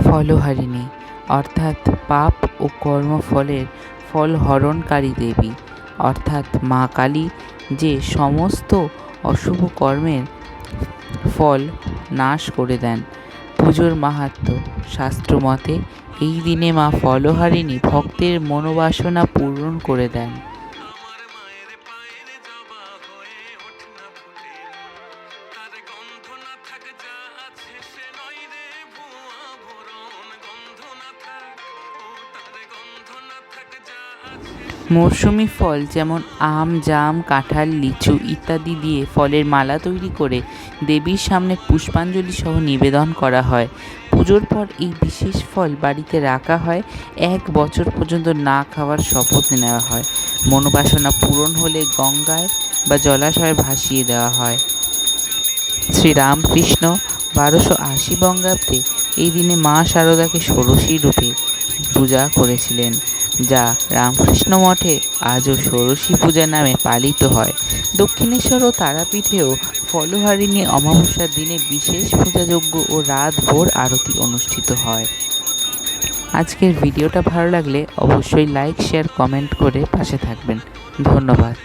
ফলহারিণী, অর্থাৎ পাপ ও কর্মফলের ফল হরণকারী দেবী, অর্থাৎ মা কালী, যে সমস্ত অশুভ কর্মের ফল নাশ করে দেন। পুজোর মাহাত্ম্য শাস্ত্রমতে, এই দিনে মা ফলহারিণী ভক্তের মনোবাসনা পূরণ করে দেন। মরশুমি ফল যেমন আম, জাম, কাঁঠাল, লিচু ইত্যাদি দিয়ে ফলের মালা তৈরি করে দেবীর সামনে পুষ্পাঞ্জলি সহ নিবেদন করা হয়। পুজোর পর এই বিশেষ ফল বাড়িতে রাখা হয়। এক বছর পর্যন্ত না খাওয়ার শপথ নেওয়া হয়। মনোবাসনা পূরণ হলে গঙ্গায় বা জলাশয়ে ভাসিয়ে দেওয়া হয়। শ্রীরামকৃষ্ণ বারোশো আশি বঙ্গাব্দে এই দিনে মা শারদাকে ষোড়শী রূপে পূজা করেছিলেন, যা রামকৃষ্ণ মঠে আজও ষোড়শী পূজা নামে পালিত হয়। দক্ষিণেশ্বর ও তারাপীঠেও ফলহারিণী অমাবস্যার দিনে বিশেষ পূজাযোগ্য ও রাত ভোর আরতি অনুষ্ঠিত হয়। আজকের ভিডিওটা ভালো লাগলে অবশ্যই লাইক, শেয়ার, কমেন্ট করে পাশে থাকবেন। ধন্যবাদ।